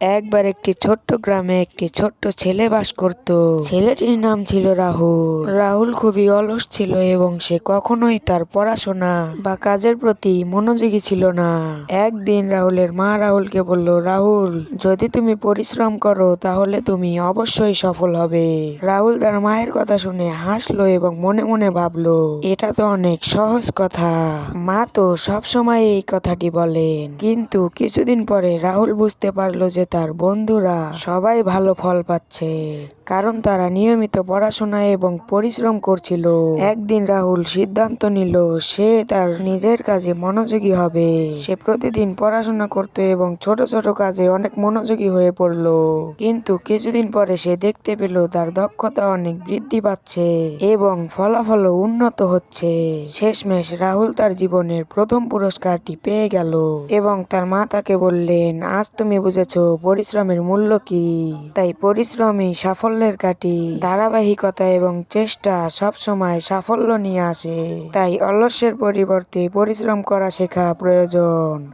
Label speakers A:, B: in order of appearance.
A: একবার একটি ছোট্ট গ্রামে একটি ছোট্ট ছেলে বাস করত। ছেলেটির নাম ছিল রাহুল। রাহুল খুবই অলস ছিল এবং সে কখনোই তার পড়াশোনা বা কাজের প্রতি মনোযোগী ছিল না। একদিন রাহুলের মা রাহুলকে বলল, রাহুল, যদি তুমি পরিশ্রম করো তাহলে তুমি অবশ্যই সফল হবে। রাহুল তার মায়ের কথা শুনে হাসলো এবং মনে মনে ভাবলো, এটা তো অনেক সহজ কথা। মা তো সবসময় এই কথাটি বলেন। কিন্তু কিছুদিন পরে রাহুল বুঝতে পারল যে তার বন্ধুরা সবাই ভালো ফল পাচ্ছে। কারণ তারা নিয়মিত পড়াশোনা এবং পরিশ্রম করছিল। একদিন রাহুল সিদ্ধান্ত নিল, সে তার নিজের কাজে মনোযোগী হবে। সে প্রতিদিন পড়াশোনা করত এবং ছোট ছোট কাজে অনেক মনোযোগী হয়ে পড়ল। কিন্তু কিছুদিন পরে সে দেখতে পেল তার দক্ষতা অনেক বৃদ্ধি পাচ্ছে এবং ফলাফল উন্নত হচ্ছে। শেষমেশ রাহুল তার জীবনের প্রথম পুরস্কারটি পেয়ে গেল এবং তার মা তাকে বললেন, আজ তুমি বুঝেছ পরিশ্রমের মূল্য কি। তাই পরিশ্রমই সাফল্যের কাটি ধারাবাহিকতা এবং চেষ্টা সবসময় সাফল্য নিয়ে আসে। তাই অলস্যের পরিবর্তে পরিশ্রম করা শেখা প্রয়োজন।